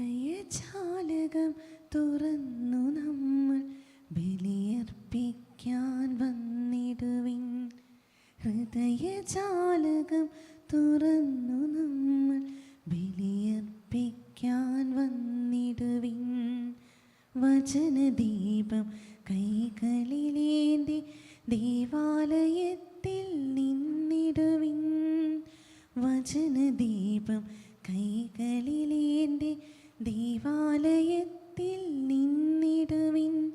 ഹൃദയജാലകം തുറന്നു നമ്മൾ ബലിയർപ്പിക്കാൻ വന്നിടുവിൻ. ഹൃദയജാലകം തുറന്നു നമ്മൾ ബലിയർപ്പിക്കാൻ വന്നിടുവിൻ. വചനദീപം കൈകളിലേന്തി ദേവാലയത്തിൽ നിന്നിടുവിൻ. വചനദീപം കൈകളിലേന്തി ദേവാലയത്തിൽ നിന്നിടുവിൻ.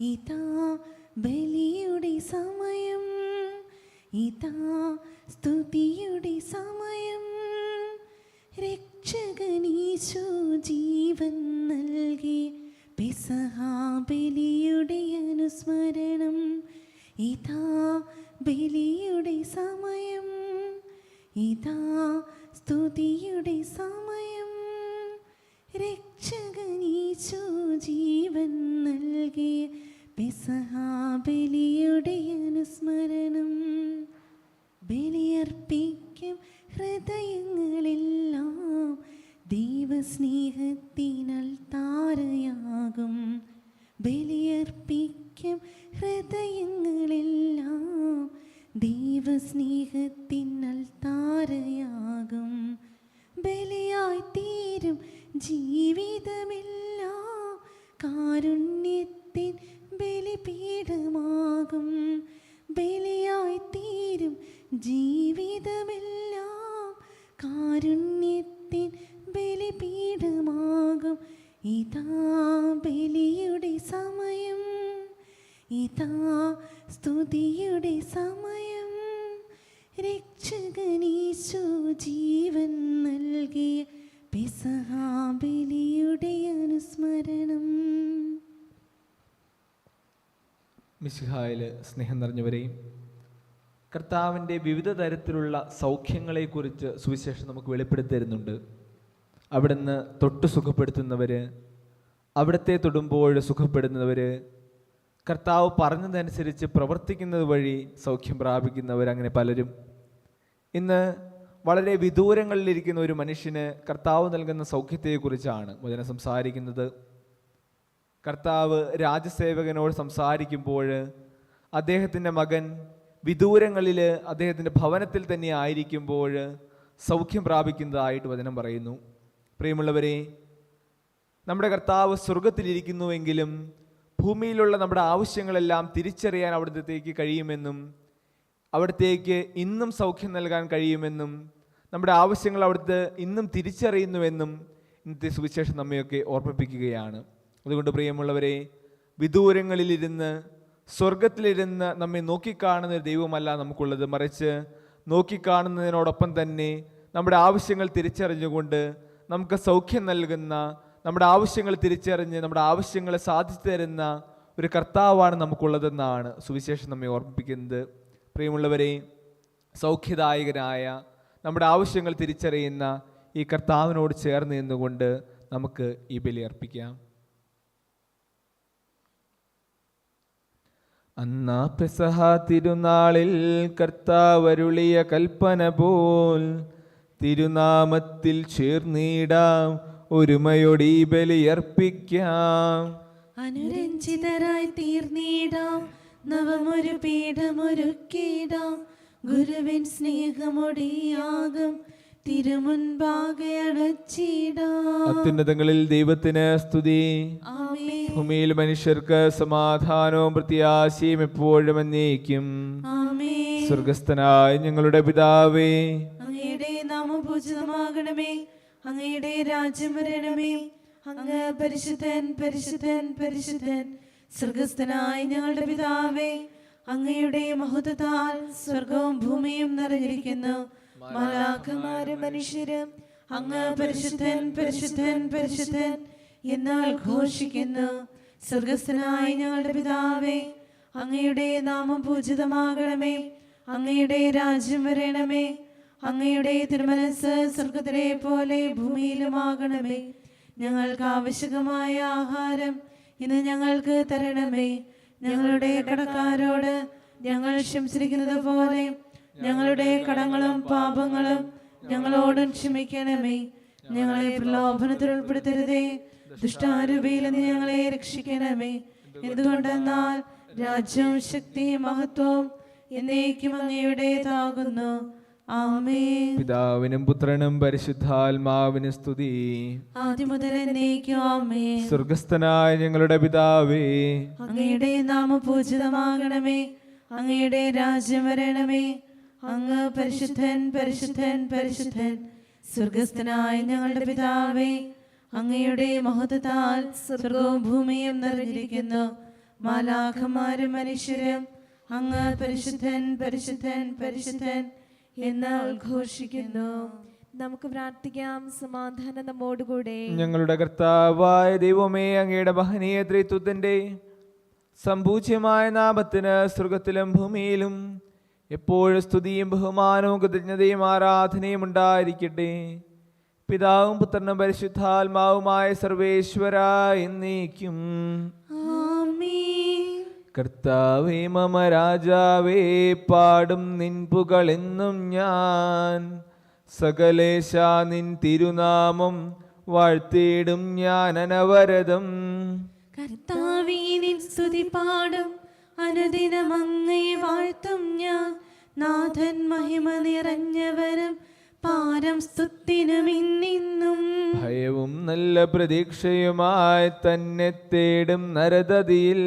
ഇതാ ബലിയുടെ സമയം. ഇതാ സ്തുതിയുടെ സമയം. രക്ഷകനീശു ജീവൻ നൽകി. പെസഹാബലിയുടെ അനുസ്മരണം. ഇതാ ബലിയുടെ സമയം. ഇതാ സ്തുതിയുടെ സമയം. രക്ഷകനീശോ ജീവൻ നൽകിയ പെസഹാബലിയുടെ അനുസ്മരണം. ബലിയർപ്പിക്കും ഹൃദയങ്ങളെല്ലാം ദൈവസ്നേഹത്തിനാൽ താരയാകും. ബലിയർപ്പിക്കും ഹൃദയങ്ങളെല്ലാം ദൈവസ്നേഹത്തിനാൽ താരയാകും. ബലിയായി തീരും ജീവിതമെല്ലാം. കാരുണ്യത്തിൻ ബലിപീഠമാകും. ബലിയായി തീരും. ജീവിതമെല്ലാം. കാരുണ്യത്തിൻ ബലിപീഠമാകും. ഇതാ ബലിയുടെ സമയം. ഇതാ സ്തുതിയുടെ സമയം. രക്ഷകനീശു ജീവൻ നൽകിയ പെസഹാബലിയുടെ അനുസ്മരണം. മിശിഹായിൽ സ്നേഹം നിറഞ്ഞവരെയും കർത്താവിന്റെ വിവിധ തരത്തിലുള്ള സൗഖ്യങ്ങളെക്കുറിച്ച് സുവിശേഷം നമുക്ക് വെളിപ്പെടുത്തി തരുന്നുണ്ട്. അവിടുന്ന് തൊട്ട് സുഖപ്പെടുത്തുന്നവർ അവിടുത്തെ തൊടുമ്പോൾ സുഖപ്പെടുന്നവർ കർത്താവ് പറഞ്ഞതനുസരിച്ച് പ്രവർത്തിക്കുന്നത് വഴി സൗഖ്യം പ്രാപിക്കുന്നവർ അങ്ങനെ പലരും. ഇന്ന് വളരെ വിദൂരങ്ങളിലിരിക്കുന്ന ഒരു മനുഷ്യന് കർത്താവ് നൽകുന്ന സൗഖ്യത്തെക്കുറിച്ചാണ് വചനം സംസാരിക്കുന്നത്. കർത്താവ് രാജസേവകനോട് സംസാരിക്കുമ്പോൾ അദ്ദേഹത്തിന്റെ മകൻ വിദൂരങ്ങളിൽ അദ്ദേഹത്തിന്റെ ഭവനത്തിൽ തന്നെ ആയിരിക്കുമ്പോൾ സൗഖ്യം പ്രാപിക്കുന്നതായിട്ട് വചനം പറയുന്നു. പ്രിയമുള്ളവരെ നമ്മുടെ കർത്താവ് സ്വർഗത്തിലിരിക്കുന്നുവെങ്കിലും ഭൂമിയിലുള്ള നമ്മുടെ ആവശ്യങ്ങളെല്ലാം തിരിച്ചറിയാൻ അവിടുത്തേക്ക് കഴിയുമെന്നും അവിടത്തേക്ക് ഇന്നും സൗഖ്യം നൽകാൻ കഴിയുമെന്നും നമ്മുടെ ആവശ്യങ്ങൾ അവിടുത്തെ ഇന്നും തിരിച്ചറിയുന്നുവെന്നും ഇന്നത്തെ സുവിശേഷം നമ്മയൊക്കെ ഓർമ്മിപ്പിക്കുകയാണ്. അതുകൊണ്ട് പ്രിയമുള്ളവരെ വിദൂരങ്ങളിലിരുന്ന് സ്വർഗത്തിലിരുന്ന് നമ്മെ നോക്കിക്കാണുന്ന ഒരു ദൈവമല്ല നമുക്കുള്ളത്. മറിച്ച് നോക്കിക്കാണുന്നതിനോടൊപ്പം തന്നെ നമ്മുടെ ആവശ്യങ്ങൾ തിരിച്ചറിഞ്ഞുകൊണ്ട് നമുക്ക് സൗഖ്യം നൽകുന്ന നമ്മുടെ ആവശ്യങ്ങൾ തിരിച്ചറിഞ്ഞ് നമ്മുടെ ആവശ്യങ്ങളെ സാധിച്ചു തരുന്ന ഒരു കർത്താവാണ് നമുക്കുള്ളതെന്നാണ് സുവിശേഷം നമ്മെ ഓർമ്മിപ്പിക്കുന്നത്. പ്രിയമുള്ളവരെ സൗഖ്യദായകനായ നമ്മുടെ ആവശ്യങ്ങൾ തിരിച്ചറിയുന്ന ഈ കർത്താവിനോട് ചേർന്ന് നിന്നുകൊണ്ട് നമുക്ക് ഈ ബലി അർപ്പിക്കാം. അന്നാ പെസഹ തിരുനാളിൽ കർത്താവരുളിയ കൽപ്പന പോൽ തിരുനാമത്തിൽ ചേർന്നിടാം ഒരുമയോടെ ഈ ബലിയർപ്പിക്കാം അനുരഞ്ജിതരായി തീർന്നിടാം നവമൊരു പീഠമൊരുക്കിയിടാം. ഗുരുവിൻ സ്നേഹമൊടിയാകും. അത്യുന്നതങ്ങളിൽ ദൈവത്തിന് സ്തുതി. ഭൂമിയിൽ മനുഷ്യർക്ക് സമാധാനവും പ്രത്യാശയും എപ്പോഴും എന്നേക്കും. സ്വർഗസ്ഥനായ ഞങ്ങളുടെ പിതാവേ. അങ്ങയുടെ നാമം പൂജിതമാകണമേ. അങ്ങയുടെ രാജ്യം വരണമേ. അങ്ങ് പരിശുദ്ധൻ പരിശുദ്ധൻ പരിശുദ്ധൻ. സ്വർഗസ്ഥനായ ഞങ്ങളുടെ പിതാവേ അങ്ങയുടെ മഹത്വത്താൽ സ്വർഗവും ഭൂമിയും നിറഞ്ഞിരിക്കുന്നു. മലാഖമാരും മനുഷ്യരും അങ്ങ് പരിശുദ്ധൻ പരിശുദ്ധൻ പരിശുദ്ധൻ എന്നാൽ ഘോഷിക്കുന്നു. സ്വർഗസ്ഥനായ ഞങ്ങളുടെ പിതാവേ അങ്ങയുടെ നാമം പൂജിതമാകണമേ അങ്ങയുടെ രാജ്യം വരണമേ അങ്ങയുടെ തിരുമനസ് സ്വർഗത്തിലെ പോലെ ഭൂമിയിലുമാകണമേ. ഞങ്ങൾക്ക് ആവശ്യകമായ ആഹാരം ഇന്ന് ഞങ്ങൾക്ക് തരണമേ. ഞങ്ങളുടെ കടക്കാരോട് ഞങ്ങൾ ക്ഷമിച്ചിരിക്കുന്നത് പോലെ ഞങ്ങളുടെ കടങ്ങളും പാപങ്ങളും ഞങ്ങളോടും ക്ഷമിക്കണമേ. ഞങ്ങളെ പ്രലോഭനത്തിൽ ഉൾപ്പെടുത്തരുതേ. ദുഷ്ടാരൂപയിൽ നിന്ന് ഞങ്ങളെ രക്ഷിക്കണമേ. എന്തുകൊണ്ടെന്നാൽ രാജ്യവും ശക്തിയും മഹത്വവും എന്നേക്കും അങ്ങയുടേതാകുന്നു പിതാവിനും പുത്രനും പരിശുദ്ധാത്മാവിന് സ്തുതി. സ്വർഗസ്ഥനായ ഞങ്ങളുടെ പിതാവേ. അങ്ങയുടെ നാമം പൂജിതമാകണമേ. അങ്ങയുടെ രാജ്യം വരണമേ. അങ്ങ് പരിശുദ്ധൻ പരിശുദ്ധൻ പരിശുദ്ധൻ. സ്വർഗസ്ഥനായ ഞങ്ങളുടെ പിതാവേ അങ്ങയുടെ മഹത്വത്താൽ സ്വർഗവും ഭൂമിയും നിറഞ്ഞിരിക്കുന്നു. മാലാഖമാരും മനുഷ്യരും അങ്ങ് പരിശുദ്ധൻ പരിശുദ്ധൻ പരിശുദ്ധൻ. എന്ന് ഉദ്ഘോഷിക്കുന്നു. നമുക്ക് പ്രാർത്ഥിക്കാം സമാധാനം നമ്മോടുകൂടെ. ഞങ്ങളുടെ കർത്താവായ ദൈവമേ അങ്ങയുടെ മഹനീയ ത്രിത്വത്തിന്റെ സമ്പൂജ്യമായ നാമത്തിന് സ്വർഗത്തിലും ഭൂമിയിലും എപ്പോഴും സ്തുതിയും ബഹുമാനവും കൃതജ്ഞതയും ആരാധനയും ഉണ്ടായിരിക്കട്ടെ. പിതാവും പുത്രനും പരിശുദ്ധാത്മാവുമായ സർവേശ്വര എന്നേക്കും. കർത്താവേ മമ രാജാവേ പാടും നിൻ പുകളെന്നും ഞാൻ. സകലേശ നിൻ തിരുനാമം വാഴ്ത്തിയിടും ഞാൻ അനവരതം. കർത്താവീനിൻ സ്തുതി പാടും അനുദിനം അങ്ങേ വാഴ്ത്തും ഞാൻ. നാഥൻ മഹിമ നിറഞ്ഞവരും പാരം സ്തുത്തിനും ഇന്നിന്നും. ഭയവും നല്ല പ്രതീക്ഷയുമായി തന്നെ തേടും നരതതിയിൽ.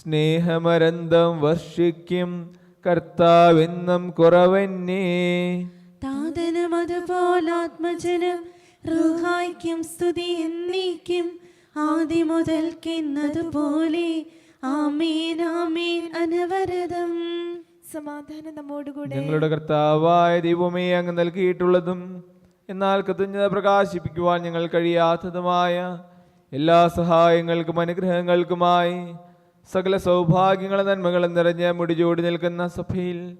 സ്നേഹമരന്തം വർഷിക്കും കർത്താവെന്നും കുറവന്നേ. താതനും റുഹായ്ക്കും സ്തുതി എന്നീക്കും. ആദ്യം മുതൽക്കെന്നതുപോലെ. ആമേൻ ആമേൻ അനവരതം. സമാധാനം നമ്മോടുകൂടെ. ഞങ്ങളുടെ കർത്താവായ ദൈവമേ അങ്ങ് നൽകിയിട്ടുള്ളതും എന്നാൽ കൃതജ്ഞത പ്രകാശിപ്പിക്കുവാൻ ഞങ്ങൾ കഴിയാത്തതുമായ എല്ലാ സഹായങ്ങൾക്കും അനുഗ്രഹങ്ങൾക്കുമായി സകല സൗഭാഗ്യങ്ങളും നന്മകളും നിറഞ്ഞ മുടിചൂടി നിൽക്കുന്ന സഭയിൽ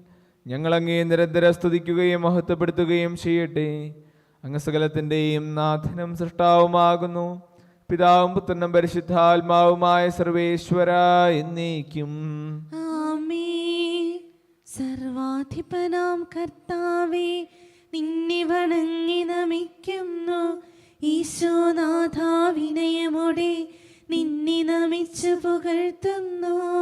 ഞങ്ങളങ്ങേ നിരന്തര സ്തുതിക്കുകയും മഹത്വപ്പെടുത്തുകയും ചെയ്യട്ടെ. അങ്ങ് സകലത്തിന്റെയും നാഥനും സൃഷ്ടാവുമാകുന്നു. പിതാവും പുത്രനും പരിശുദ്ധാത്മാവുമായ സർവേശ്വര എന്നേക്കും. സർവാധിപനാം കർത്താവേ നിന്നെ വണങ്ങി നമിക്കുന്നു. ഈശോനാഥ വിനയമോടെ നിന്നെ നമിച്ചു പുകഴ്ത്തുന്നു.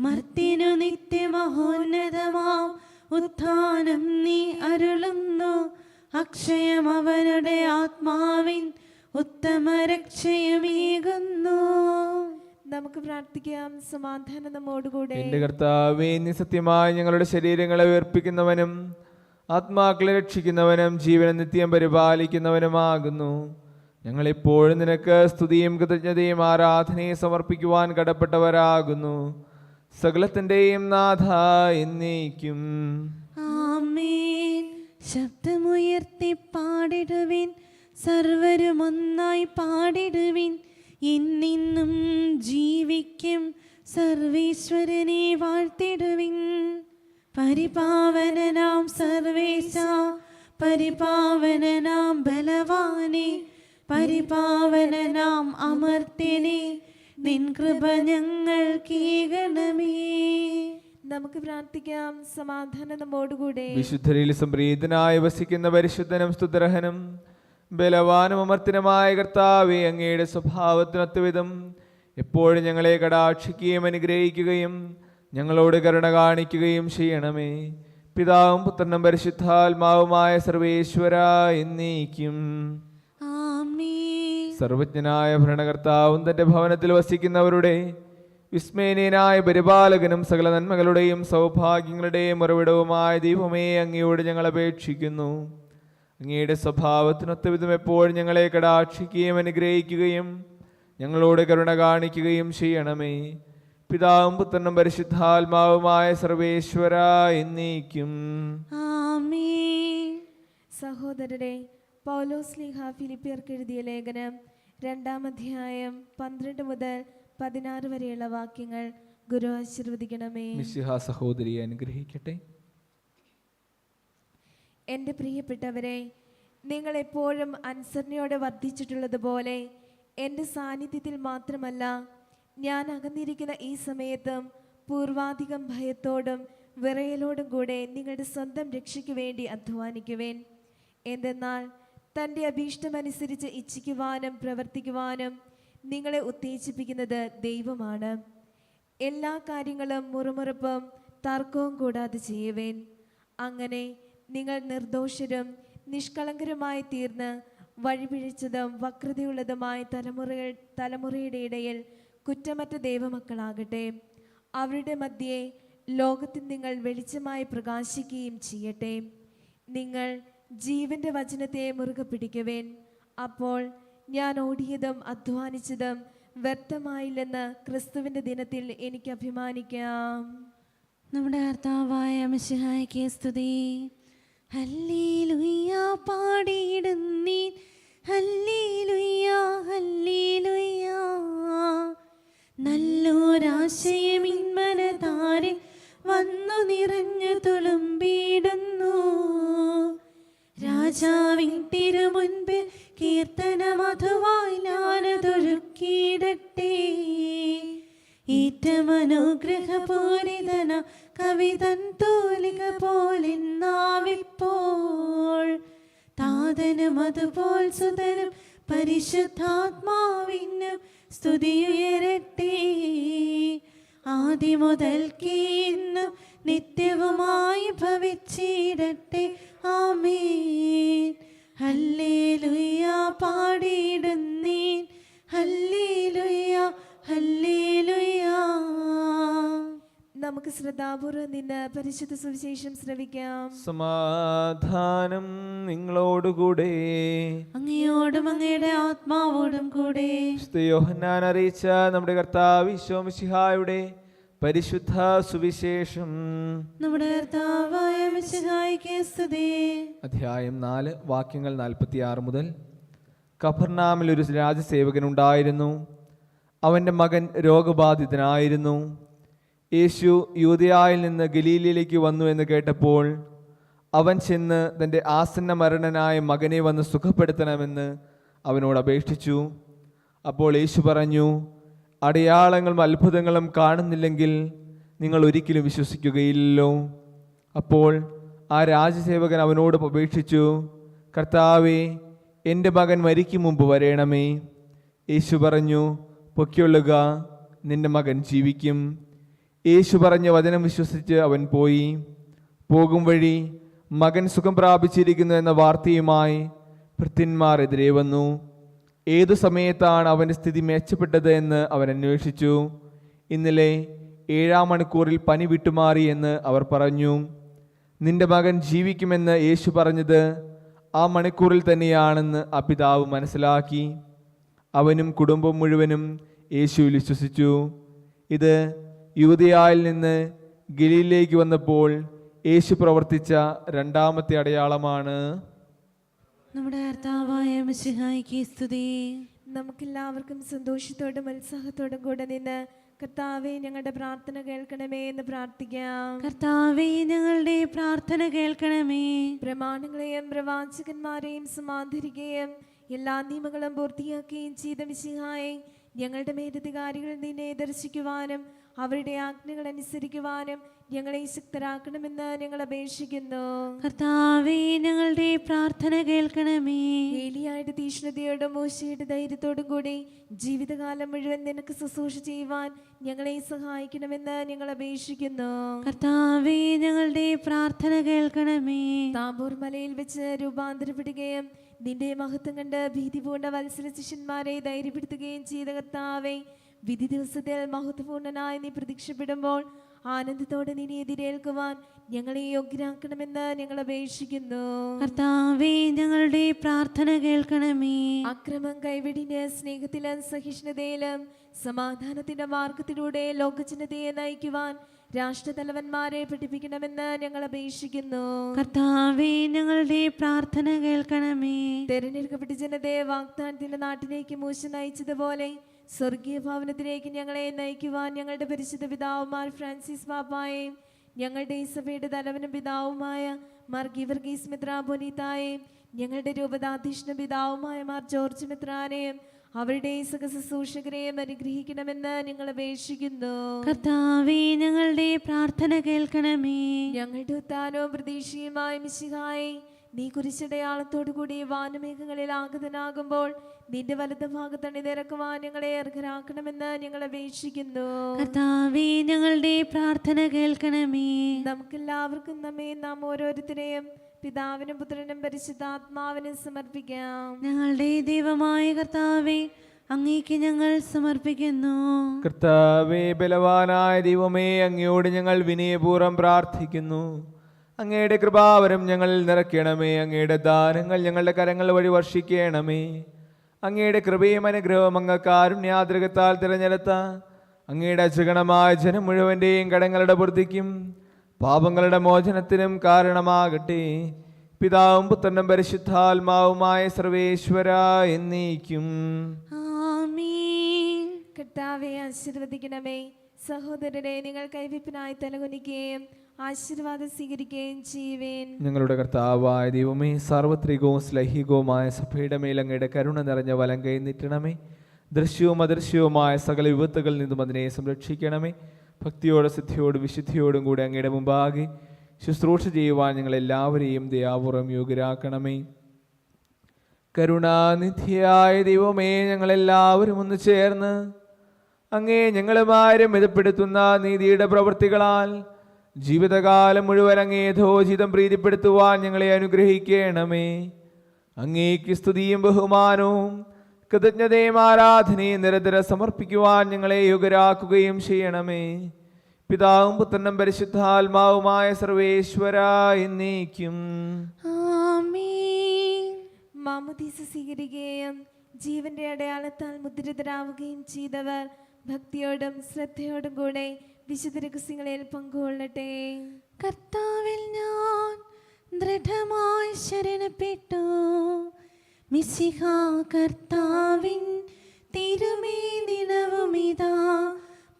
മർത്തിനു നിത്യമഹോന്നതമാം. ഉത്ഥാനം നീ അരുളുന്നു. അക്ഷയം അവരുടെ ആത്മാവിൻ ഉത്തമ രക്ഷയമേകുന്നു നമുക്ക് പ്രാർത്ഥിക്കാം. സമാധാനം നമ്മോടുകൂടെ. എന്റെ കർത്താവേ നീ സത്യമായി ഞങ്ങളുടെ ശരീരങ്ങളെ ഉയർപ്പിക്കുന്നവനും ആത്മാക്കളെ രക്ഷിക്കുന്നവനും ജീവനെ നിത്യം പരിപാലിക്കുന്നവനുമാകുന്നു. ഞങ്ങളെപ്പോഴും നിനക്ക് സ്തുതിയും കൃതജ്ഞതയും ആരാധനയും സമർപ്പിക്കുവാൻ കടപ്പെട്ടവരാകുന്നു. സകലത്തിന്റെയും നാഥ എന്നേക്കും. ശബ്ദമുയർത്തി പാടിടുവിൻ. സർവരും ഒന്നായി പാടിടുവിൻ. ഇന്നിന്നും ജീവിക്കും. സർവീശ്വരനെ വാഴ്ത്തിടുവിൻ. പരിപാവനനാം സർവേശ പരിപാവനനാം ബലവാനെ പരിപാവനനാം അമർത്തിനെ. നിൻ കൃപ ഞങ്ങൾ കീകണമേ നമുക്ക് പ്രാർത്ഥിക്കാം. സമാധാനം നമ്മോടുകൂടെ. വിശുദ്ധരിൽ സംപ്രീതനായി വസിക്കുന്ന പരിശുദ്ധനും സ്തുതരഹനും ബലവാനും അമർത്തിനുമായ കർത്താവെ അങ്ങയുടെ സ്വഭാവത്തിനൊത്തുവിധം എപ്പോഴും ഞങ്ങളെ കടാക്ഷിക്കുകയും അനുഗ്രഹിക്കുകയും ഞങ്ങളോട് കരുണ കാണിക്കുകയും ചെയ്യണമേ. പിതാവും പുത്രനും പരിശുദ്ധാത്മാവുമായ സർവേശ്വര എന്നേക്കും. സർവജ്ഞനായ ഭരണകർത്താവും തന്റെ ഭവനത്തിൽ വസിക്കുന്നവരുടെ വിസ്മയനീയനായ പരിപാലകനും സകല നന്മകളുടെയും സൗഭാഗ്യങ്ങളുടെയും ഉറവിടവുമായ ദൈവമേ അങ്ങയോട് ഞങ്ങൾ അപേക്ഷിക്കുന്നു. അങ്ങയുടെ സ്വഭാവത്തിനൊത്തവിധം എപ്പോഴും ഞങ്ങളെ കടാക്ഷിക്കുകയും അനുഗ്രഹിക്കുകയും ഞങ്ങളോട് കരുണ കാണിക്കുകയും ചെയ്യണമേ. പിതാവും പുത്രനും പരിശുദ്ധാത്മാവുമായ സർവേശ്വര എന്നേക്കും. സഹോദരരെ പൗലോസ് ലീഹ ഫിലിപ്പിയർക്ക് എഴുതിയ ലേഖനം രണ്ടാം അധ്യായം പന്ത്രണ്ട് മുതൽ പതിനാറ് വരെയുള്ള വാക്യങ്ങൾ ഗുരു ആശീർവദിക്കണമേ. മിശിഹ സഹോദരിയെ അനുഗ്രഹിക്കട്ടെ. എന്റെ പ്രിയപ്പെട്ടവരെ നിങ്ങൾ എപ്പോഴും അനുസരണയോടെ വർദ്ധിച്ചിട്ടുള്ളതുപോലെ എന്റെ സാന്നിധ്യത്തിൽ മാത്രമല്ല ഞാൻ അകന്നിരിക്കുന്ന ഈ സമയത്തും പൂർവാധികം ഭയത്തോടും വിറയലോടും കൂടെ നിങ്ങളുടെ സ്വന്തം രക്ഷയ്ക്ക് വേണ്ടി അധ്വാനിക്കുവേൻ. എന്തെന്നാൽ തന്റെ അഭീഷ്ടമനുസരിച്ച് ഇച്ഛിക്കുവാനും പ്രവർത്തിക്കുവാനും നിങ്ങളെ ഉത്തേജിപ്പിക്കുന്നത് ദൈവമാണ്. എല്ലാ കാര്യങ്ങളും മുറുമുറുപ്പും തർക്കവും കൂടാതെ ചെയ്യുവേൻ. അങ്ങനെ നിങ്ങൾ നിർദോഷരും നിഷ്കളങ്കരുമായി തീർന്ന് വഴിപിഴിച്ചതും വക്രതയുള്ളതുമായ തലമുറ തലമുറയുടെ ഇടയിൽ കുറ്റമറ്റ ദൈവമക്കളാകട്ടെ. അവരുടെ മധ്യേ ലോകത്തിൽ നിങ്ങൾ വെളിച്ചമായി പ്രകാശിക്കുകയും ചെയ്യട്ടെ. നിങ്ങൾ ജീവന്റെ വചനത്തെ മുറുകെ പിടിക്കുവേൻ. അപ്പോൾ ഞാൻ ഓടിയതും അധ്വാനിച്ചതും വ്യർത്ഥമായില്ലെന്ന് ക്രിസ്തുവിന്റെ ദിനത്തിൽ എനിക്ക് അഭിമാനിക്കാം. നമ്മുടെ കർത്താവായ മിശിഹായ്ക്ക് സ്തുതി. ഹല്ലേലൂയ പാടിയിടുന്നീൻ. ഹല്ലേലൂയ ഹല്ലേലൂയ. താരെ വന്നു നിറഞ്ഞു തുളുമ്പിടുന്നു രാജാവിൻ കീർത്തന മധുവായി ഞാനതൊഴുക്കിയിടട്ടെ. ഏറ്റമനുഗ്രഹപൂരിതന കവിതൻ തോലിക പോലെന്നാവിപ്പോൾ താതനും അതുപോൽ സുതരും പരിശുദ്ധാത്മാവിനും സ്തുതിയുയരട്ടെ. ആദ്യമുതൽക്കേ ഇന്നും നിത്യവുമായി ഭവിച്ചിടട്ടെ. ആമേൻ. ഹല്ലേലൂയ പാടിയിടുന്നീൻ. ഹല്ലേലൂയ ഹല്ലേലൂയ. നമുക്ക് ശ്രദ്ധാപൂർവം നിന്ന് പരിശുദ്ധ സുവിശേഷം ശ്രവിക്കാം. സമാധാനം നിങ്ങളോടുകൂടെ. അങ്ങയോടും അങ്ങയുടെ ആത്മാവോടും കൂടെ. യോഹന്നാൻ അറിയിച്ച നമ്മുടെ കർത്താവ് ഈശോമിശിഹായുടെ പരിശുദ്ധ സുവിശേഷം. നമ്മുടെ കർത്താവായ മിശിഹായിക്ക് സ്തുതി അധ്യായം നാല് വാക്യങ്ങൾ നാൽപ്പത്തി ആറ് മുതൽ. കഫർനാമിൽ ഒരു രാജസേവകനുണ്ടായിരുന്നു. അവന്റെ മകൻ രോഗബാധിതനായിരുന്നു. യേശു യൂതയായിൽ നിന്ന് ഗലീലയിലേക്ക് വന്നു എന്ന് കേട്ടപ്പോൾ അവൻ ചെന്ന് തന്റെ ആസന്ന മരണനായ മകനെ വന്ന് സുഖപ്പെടുത്തണമെന്ന് അവനോട് അപേക്ഷിച്ചു. അപ്പോൾ യേശു പറഞ്ഞു അടയാളങ്ങളും അത്ഭുതങ്ങളും കാണുന്നില്ലെങ്കിൽ നിങ്ങൾ ഒരിക്കലും വിശ്വസിക്കുകയില്ലല്ലോ. അപ്പോൾ ആ രാജസേവകൻ അവനോട് അപേക്ഷിച്ചു കർത്താവേ എന്റെ മകൻ മരിക്കും മുമ്പ് വരേണമേ. യേശു പറഞ്ഞു പൊക്കിയൊള്ളുക നിന്റെ മകൻ ജീവിക്കും. യേശു പറഞ്ഞ വചനം വിശ്വസിച്ച് അവൻ പോയി. പോകും വഴി മകൻ സുഖം പ്രാപിച്ചിരിക്കുന്നു എന്ന വാർത്തയുമായി ഭൃത്യന്മാർ എതിരെ വന്നു. ഏതു സമയത്താണ് അവന്റെ സ്ഥിതി മെച്ചപ്പെട്ടത് എന്ന് അവൻ അന്വേഷിച്ചു. ഇന്നലെ ഏഴാം മണിക്കൂറിൽ പനി വിട്ടുമാറി എന്ന് അവർ പറഞ്ഞു. നിന്റെ മകൻ ജീവിക്കുമെന്ന് യേശു പറഞ്ഞത് ആ മണിക്കൂറിൽ തന്നെയാണെന്ന് ആ പിതാവ് മനസ്സിലാക്കി. അവനും കുടുംബം മുഴുവനും യേശുവിൽ വിശ്വസിച്ചു. ഇത് യൂതയായിൽ നിന്ന് ഗലീലിലേക്ക് വന്നപ്പോൾ യേശു പ്രവർത്തിച്ച രണ്ടാമത്തെ അടയാളമാണ്. നമ്മുടെ കർത്താവായ മിശിഹായിക്ക് സ്തുതി. നമുക്കെല്ലാവർക്കും സന്തോഷത്തോടും ഉത്സാഹത്തോടും കൂടെ നിന്ന് കർത്താവെ ഞങ്ങളുടെ പ്രാർത്ഥന കേൾക്കണമേ എന്ന് പ്രാർത്ഥിക്കാം. കർത്താവെ ഞങ്ങളുടെ പ്രാർത്ഥന കേൾക്കണമേ. പ്രമാണങ്ങളെയും പ്രവാചകന്മാരെയും സമാധരിക്കുകയും എല്ലാ നിയമങ്ങളും പൂർത്തിയാക്കുകയും ചെയ്ത മിശിഹായി ഞങ്ങളുടെ മേലധികാരികൾ നിന്നെ ദർശിക്കുവാനും അവരുടെ ആജ്ഞകൾ അനുസരിക്കുവാനും ഞങ്ങളെ ശക്തരാക്കണമെന്ന് ഞങ്ങൾ അപേക്ഷിക്കുന്നു. കർത്താവേ ഞങ്ങളുടെ പ്രാർത്ഥന കേൾക്കണമേ. ഏലിയായുടെ തീഷ്ണതയോടും മോശയുടെ ധൈര്യത്തോടും കൂടി ജീവിതകാലം മുഴുവൻ നിനക്ക് ശുശ്രൂഷ ചെയ്യുവാൻ ഞങ്ങളെ സഹായിക്കണമെന്ന് ഞങ്ങൾ അപേക്ഷിക്കുന്നു. കർത്താവേ ഞങ്ങളുടെ പ്രാർത്ഥന കേൾക്കണമേ. താമ്പൂർ മലയിൽ വെച്ച് രൂപാന്തരപ്പെടുകയും നിന്റെ മഹത്വം കണ്ട് ഭീതി പൂണ്ട വത്സര ശിഷ്യന്മാരെ ധൈര്യപ്പെടുത്തുകയും ചെയ്ത കർത്താവെ വിധി ദിവസത്തിൽ മഹത്വപൂർണനായി നീ പ്രതീക്ഷപ്പെടുമ്പോൾ ആനന്ദത്തോടെ നിന്നെ എതിരേൽക്കുവാൻ ഞങ്ങളെ യോഗ്യരാക്കണമെന്ന് ഞങ്ങൾ അപേക്ഷിക്കുന്നു. കർത്താവേ ഞങ്ങളുടെ പ്രാർത്ഥന കേൾക്കണമേ. അക്രമം കൈവിടിന് സ്നേഹത്തിലും സഹിഷ്ണുതയിലും സമാധാനത്തിന്റെ മാർഗത്തിലൂടെ ലോകജനതയെ നയിക്കുവാൻ രാഷ്ട്രതലവന്മാരെ പഠിപ്പിക്കണമെന്ന് ഞങ്ങൾ അപേക്ഷിക്കുന്നു. കർത്താവേ ഞങ്ങളുടെ പ്രാർത്ഥന കേൾക്കണമേ. തെരഞ്ഞെടുക്കപ്പെട്ട ജനതയെ വാഗ്ദാനത്തിന്റെ നാട്ടിലേക്ക് മൂശ നയിച്ചതുപോലെ സ്വർഗീയ ഭവനത്തിലേക്ക് ഞങ്ങളെ നയിക്കുവാൻ ഞങ്ങളുടെ പരിശുദ്ധ പിതാവുമാർ ഫ്രാൻസിസ് പാപ്പായെയും ഞങ്ങളുടെ ഈ സഭയുടെ തലവനും പിതാവുമായ മാർ ഗിവർഗീസ് മിത്രാബോനിതായെയും ഞങ്ങളുടെ രൂപതാധീഷ്ണ പിതാവുമായ മാർ ജോർജ് മിത്രാനെയും അവരുടെ സുഖശുശ്രൂഷകരെയും അനുഗ്രഹിക്കണമെന്ന് ഞങ്ങൾ അപേക്ഷിക്കുന്നു. കർത്താവേ ഞങ്ങളുടെ പ്രാർത്ഥന കേൾക്കണമേ. ഞങ്ങളുടെ ഉത്താനവും പ്രതീക്ഷയുമായ മിശിഹായി നീ കുരിശടയാളത്തോടു കൂടി വാനമേഘങ്ങളിൽ ആഗതനാകുമ്പോൾ നിന്റെ വലത് ഭാഗത്ത് അണിനിരക്കുവാൻ ഞങ്ങളെ അർഹരാക്കണമെന്ന് ഞങ്ങൾ അപേക്ഷിക്കുന്നു. കർത്താവേ ഞങ്ങളുടെ പ്രാർത്ഥന കേൾക്കണമേ. നമുക്ക് എല്ലാവർക്കും നമ്മെ നാം ഓരോരുത്തരെയും പിതാവിനും പുത്രനും പരിശുദ്ധാത്മാവിനും സമർപ്പിക്കാം. ഞങ്ങളുടെ ദൈവമായ കർത്താവേ അങ്ങേക്ക് ഞങ്ങൾ സമർപ്പിക്കുന്നു. കർത്താവേ ബലവാനായ ദൈവമേ അങ്ങയോട് ഞങ്ങൾ വിനയപൂർവം പ്രാർത്ഥിക്കുന്നു. അങ്ങയുടെ കൃപാവരം ഞങ്ങളിൽ നിറയ്ക്കണമേ. അങ്ങയുടെ ദാനങ്ങൾ ഞങ്ങളുടെ കരങ്ങൾ വഴി വർഷിക്കണമേ. അങ്ങയുടെ കൃപയും അനുഗ്രഹവും അങ്ങ് കാരുണ്യാതൃകത്താൽ തിരഞ്ഞെടുത്ത അങ്ങയുടെ അജഗണമായ ജനം മുഴുവന്റെയും കടങ്ങളുടെ പൂർത്തിക്കും പാപങ്ങളുടെ മോചനത്തിനും കാരണമാകട്ടെ. പിതാവും പുത്രനും പരിശുദ്ധാത്മാവുമായ സർവേശ്വര എന്നീക്കും. കർത്താവെ ആശീർവദിക്കണമേ. സഹോദരരെ നിങ്ങൾ കൈവിപ്പിനായി തലകുനിക്കുകയും ആശീർവാദം സ്വീകരിക്കുകയും ചെയ്യുവേൻ. ഞങ്ങളുടെ കർത്താവായ ദൈവമേ സാർവത്രികവും സ്ലൈഹികവുമായ സഭയുടെ മേൽ അങ്ങയുടെ കരുണ നിറഞ്ഞ വലം കൈ ദൃശ്യവും അദൃശ്യവുമായ സകല വിപത്തുകളിൽ നിന്നും അതിനെ സംരക്ഷിക്കണമേ. ഭക്തിയോടെ സിദ്ധിയോടും വിശുദ്ധിയോടും കൂടി അങ്ങയുടെ മുമ്പാകെ ശുശ്രൂഷ ചെയ്യുവാൻ ഞങ്ങൾ എല്ലാവരെയും ദയാപൂർവം യോഗ്യരാക്കണമേ. കരുണാനിധിയായ ദൈവമേ ഞങ്ങളെല്ലാവരും ഒന്ന് ചേർന്ന് അങ്ങേ ഞങ്ങളുമാരും മിതപ്പെടുത്തുന്ന നീതിയുടെ പ്രവൃത്തികളാൽ ജീവിതകാലം മുഴുവൻ അങ്ങേ യഥോചിതം പ്രീതിപ്പെടുത്തുവാൻ ഞങ്ങളെ അനുഗ്രഹിക്കണമേ. അങ്ങേക്ക് സ്തുതിയും ബഹുമാനവും കൃതജ്ഞതയും ആരാധനയും നിരന്തരം സമർപ്പിക്കുവാൻ ഞങ്ങളെ യുഗരാക്കുകയും ചെയ്യണമേ. പിതാവും പുത്രനും പരിശുദ്ധാത്മാവുമായ സർവേശ്വര എന്നേക്കും. സ്വീകരിക്കുകയും ജീവന്റെ അടയാളത്താൽ മുദ്രിതരാവുകയും ചെയ്തവർ ഭക്തിയോടും ശ്രദ്ധയോടും കൂടെ വിശുദ്ധ രഹസ്യങ്ങളിൽ പങ്കുകൊള്ളട്ടെ. കർത്താവിൽ ഞാൻ ദൃഢമായി ശരണപ്പെട്ടു. മിസിഹ കർത്താവിൻ തിരുമേ ദിനവുമിതാ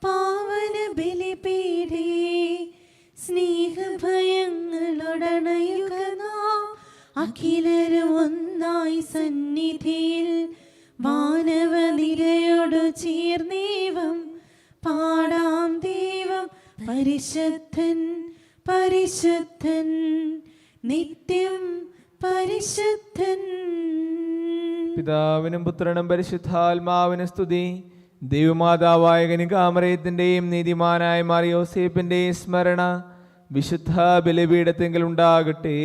പാവന ബലിപീഠേ സ്നേഹഭയങ്ങളൊടണയുക അഖിലരും ഒന്നായി സന്നിധിയിൽ മാനവനിരയോടു ചേർന്നേവം. പാടാം ദൈവം പരിശുദ്ധൻ പരിശുദ്ധൻ നിത്യം പരിശുദ്ധൻ. പിതാവിനും പുത്രനും പരിശുദ്ധാത്മാവിനും സ്തുതി. ദൈവമാതാവായ കനികാമറയത്തിന്റെയും നീതിമാനായ മാറിയോസേപ്പിന്റെയും സ്മരണ വിശുദ്ധ ബലിപീഠത്തെങ്കിൽ ഉണ്ടാകട്ടെ.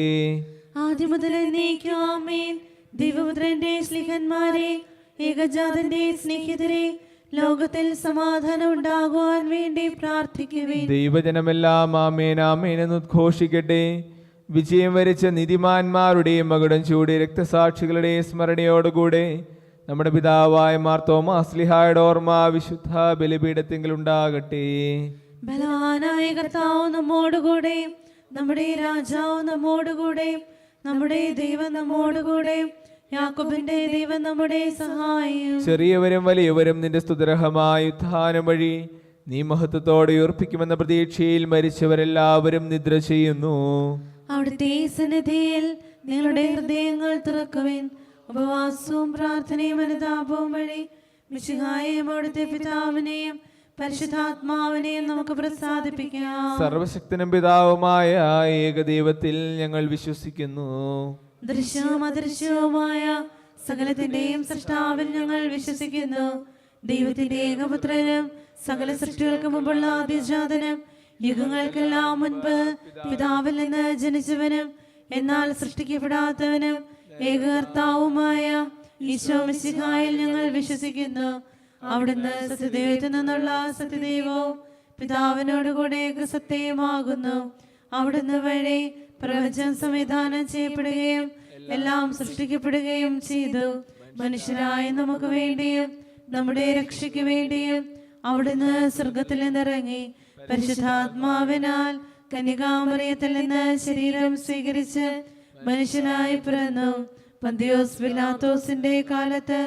ദൈവപുത്രന്റെ സ്നേഹന്മാരെ ഏകജാതന്റെ സ്നേഹിതരെ ലോകത്തിൽ സമാധാനം ഉണ്ടാകുവാൻ വേണ്ടി പ്രാർത്ഥിക്കുവേ ദൈവജനമെല്ലാം ആമേൻ ആമേൻ എന്ന് ഉദ്ഘോഷിക്കട്ടെ. വിജയം വരിച്ച നിധിമാന്മാരുടെയും മകുടം ചൂടി രക്തസാക്ഷികളുടെയും സ്മരണയോടുകൂടെ നമ്മുടെ പിതാവായ മാർത്തോമ അസ്ലിഹായുടെ ഓർമ്മ വിശുദ്ധ ബലിപീഠത്തെങ്കിൽ ഉണ്ടാകട്ടെ. ബലവാനായ കർത്താവ് നമ്മോടുകൂടെ നമ്മുടെ രാജാവ് നമ്മോടുകൂടെ നമ്മുടെ ദൈവം നമ്മോടുകൂടെ യാക്കോബിന്റെ ദൈവം നമ്മുടെ സഹായം. ചെറിയവരും വലിയവരും നിന്റെ സ്തുതരഹമായ ഉത്ഥാനം വഴി നീ മഹത്വത്തോടെ ഉയർപ്പിക്കുമെന്ന പ്രതീക്ഷയിൽ മരിച്ചവരെല്ലാവരും നിദ്ര ചെയ്യുന്നു. അവിടുത്തെ സന്നിധിയിൽ നിങ്ങളുടെ ഹൃദയങ്ങൾ തുറക്കുവിൻ. ഉപവാസവും പ്രാർത്ഥനയും അനുതാപവും വഴി മിശിഹായെയും അവിടുത്തെ പിതാവിനെയും പരിശുദ്ധാത്മാവിനെയും നമുക്ക് പ്രസാദിപ്പിക്കാം. സർവശക്തനും പിതാവുമായ ഏകദൈവത്തിൽ ഞങ്ങൾ വിശ്വസിക്കുന്നു. ദൃശ്യവും അദൃശ്യവുമായ സകലത്തിന്റെയും സൃഷ്ടാവിൽ ഞങ്ങൾ വിശ്വസിക്കുന്നു. ദൈവത്തിന്റെ ഏകപുത്രനും സകല സൃഷ്ടികൾക്ക് മുമ്പുള്ള അതിജാതനും യുഗങ്ങൾക്കെല്ലാം മുൻപ് പിതാവിൽ നിന്ന് ജനിച്ചവനും എന്നാൽ സൃഷ്ടിക്കപ്പെടാത്തവനും ഏകകർത്താവുമായ ഈശോ മിശിഹായിൽ ഞങ്ങൾ വിശ്വസിക്കുന്നു. അവിടുന്ന് സത്യദൈവത്തിൽ നിന്നുള്ള സത്യദൈവവും പിതാവിനോടുകൂടെ സത്യമാകുന്നു. അവിടുന്ന് വഴി പ്രപഞ്ചം സംവിധാനം ചെയ്യപ്പെടുകയും എല്ലാം സൃഷ്ടിക്കപ്പെടുകയും ചെയ്തു. മനുഷ്യരായ നമുക്ക് വേണ്ടിയും നമ്മുടെ രക്ഷയ്ക്ക് വേണ്ടിയും അവിടുന്ന് സ്വർഗത്തിൽ നിന്നിറങ്ങി. പരിശുദ്ധാത്മാവിനാൽ കന്യകാമറിയത്തിൽ നിന്ന് ശരീരം സ്വീകരിച്ച് മനുഷ്യനായി പിറന്നു. പന്തിയോസ് പിലാത്തോസിന്റെ കാലത്ത്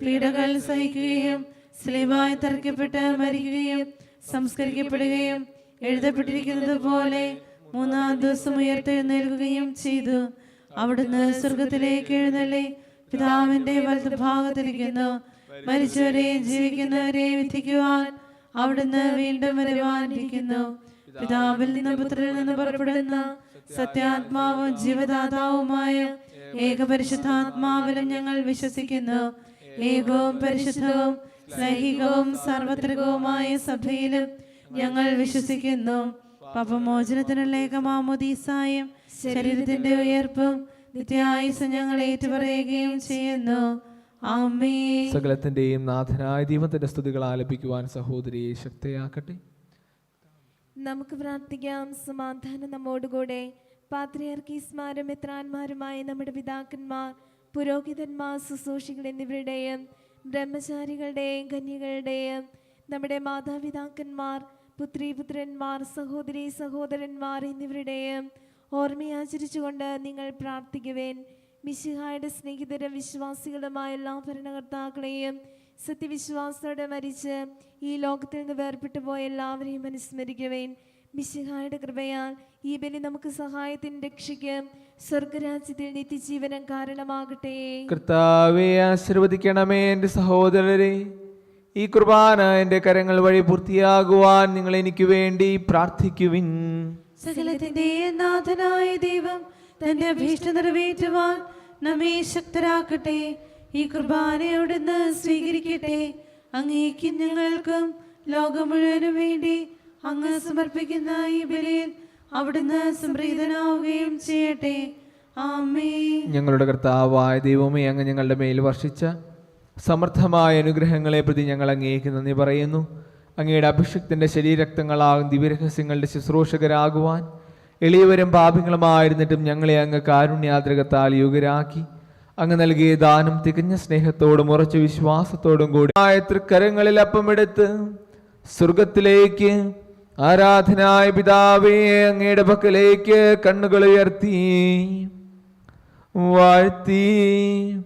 പീഡകൾ സഹിക്കുകയും സ്ലീവായി തറയ്ക്കപ്പെട്ട് മരിക്കുകയും സംസ്കരിക്കപ്പെടുകയും എഴുതപ്പെട്ടിരിക്കുന്നത് പോലെ മൂന്നാം ദിവസം ഉയർത്തെഴുന്നേൽക്കുകയും ചെയ്തു. അവിടുന്ന് സ്വർഗത്തിലേക്ക് എഴുന്നള്ളി പിതാവിന്റെ വലത് ഭാഗത്തിരിക്കുന്നു മരിച്ചവരെയും ജീവിക്കുന്നവരെയും വിധിക്കുവാൻ അവിടുന്ന് വീണ്ടും വരുവാനിരിക്കുന്നു. പിതാവിൽ നിന്ന് പുത്രനിൽ നിന്ന് പുറപ്പെടുന്ന സത്യാത്മാവും ജീവദാതാവുമായ ഏകപരിശുദ്ധാത്മാവിലും ഞങ്ങൾ വിശ്വസിക്കുന്നു. ഏകവും പരിശുദ്ധവും സൈഹികവും സാർവത്രികവുമായ സഭയിലും ഞങ്ങൾ വിശ്വസിക്കുന്നു. പാപമോചനത്തിനുള്ള ഏകമാമോദീസായും ശരീരത്തിന്റെ ഉയർപ്പും നിത്യായുസ് ഞങ്ങൾ ഏറ്റുപറയുകയും ചെയ്യുന്നു. ആമേ സകലത്തിന്റെയും നാഥനായ ദൈവത്തിന്റെ സ്തുതികൾ ആലപിക്കുവാൻ സഹോദരിയെ ശക്തയാക്കട്ടെ. നമുക്ക് പ്രാർത്ഥിക്കാം. സമാധാനം നമ്മോടുകൂടെ. പാത്രിയർക്കീസ്മാരും മിത്രാന്മാരുമായ നമ്മുടെ പിതാക്കന്മാർ പുരോഹിതന്മാർ ശുശ്രൂഷികൾ എന്നിവരുടെയും ബ്രഹ്മചാരികളുടെയും കന്യകളുടെയും നമ്മുടെ മാതാപിതാക്കന്മാർ പുത്രീപുത്രന്മാർ സഹോദരി സഹോദരന്മാർ എന്നിവരുടെയും ഓർമ്മയാചരിച്ചുകൊണ്ട് നിങ്ങൾ പ്രാർത്ഥിക്കുവേൻ. മിശിഹായുടെ സ്നേഹിതരും വിശ്വാസികളുമായ എല്ലാ ഭരണകർത്താക്കളെയും സത്യവിശ്വാസത്തോടെ മരിച്ച് ഈ ലോകത്തിൽ നിന്ന് വേർപെട്ടു പോയ എല്ലാവരെയും അനുസ്മരിക്കുവേൻ. മിശിഹായുടെ കൃപയാൽ ഈ ബലി നമുക്ക് സഹായത്തിന് രക്ഷയ്ക്ക് സ്വർഗരാജ്യത്തിൽ നിത്യജീവനം കാരണമാകട്ടെ. കർത്താവെ ആശീർവദിക്കണമേ എന്റെ സഹോദരരെ. ഈ കുർബാന എന്റെ കരങ്ങൾ വഴി പൂർത്തിയാകുവാൻ നിങ്ങൾ എനിക്ക് വേണ്ടി പ്രാർത്ഥിക്കുവിൻ. സകലത്തിന്റെ നാഥനായ ദൈവം തന്റെ അഭീഷ്ട നിറവേറ്റുവാൻ നമ്മെ ശക്തരാക്കട്ടെ. ഈ കുർബാനയോടുന്ന് സ്വീകരിക്കട്ടെ. അങ്ങേക്ക് ഞങ്ങൾക്കും ലോകം മുഴുവനും വേണ്ടി അങ്ങ് സമർപ്പിക്കുന്ന ഈ ബലിയിൽ അവിടുന്ന് സംപ്രീതനാവുകയും ചെയ്യട്ടെ. ആമേ ഞങ്ങളുടെ കർത്താവായ ദൈവമേ അങ്ങ് ഞങ്ങളുടെ മേൽ വർഷിച്ച സമർത്ഥമായ അനുഗ്രഹങ്ങളെ പ്രതി ഞങ്ങൾ അങ്ങേക്ക് നന്ദി പറയുന്നു. അങ്ങയുടെ അഭിഷക്തിന്റെ ശരീരക്തങ്ങളാകും ദിവ്യരഹസ്യങ്ങളുടെ ശുശ്രൂഷകരാകുവാൻ. എളിയവരും പാപികളുമായിരുന്നിട്ടും ഞങ്ങളെ അങ്ങ് കാരുണ്യാദ്രകത്താൽ യുഗരാക്കി അങ്ങ് നൽകിയ ദാനം തികഞ്ഞ സ്നേഹത്തോടും ഉറച്ച വിശ്വാസത്തോടും കൂടി ആയ തൃക്കരങ്ങളിൽ അപ്പമെടുത്ത് സ്വർഗത്തിലേക്ക് ആരാധനായ പിതാവേ അങ്ങയുടെ പക്കലേക്ക് കണ്ണുകൾ ഉയർത്തി. വാഴ്ത്തി.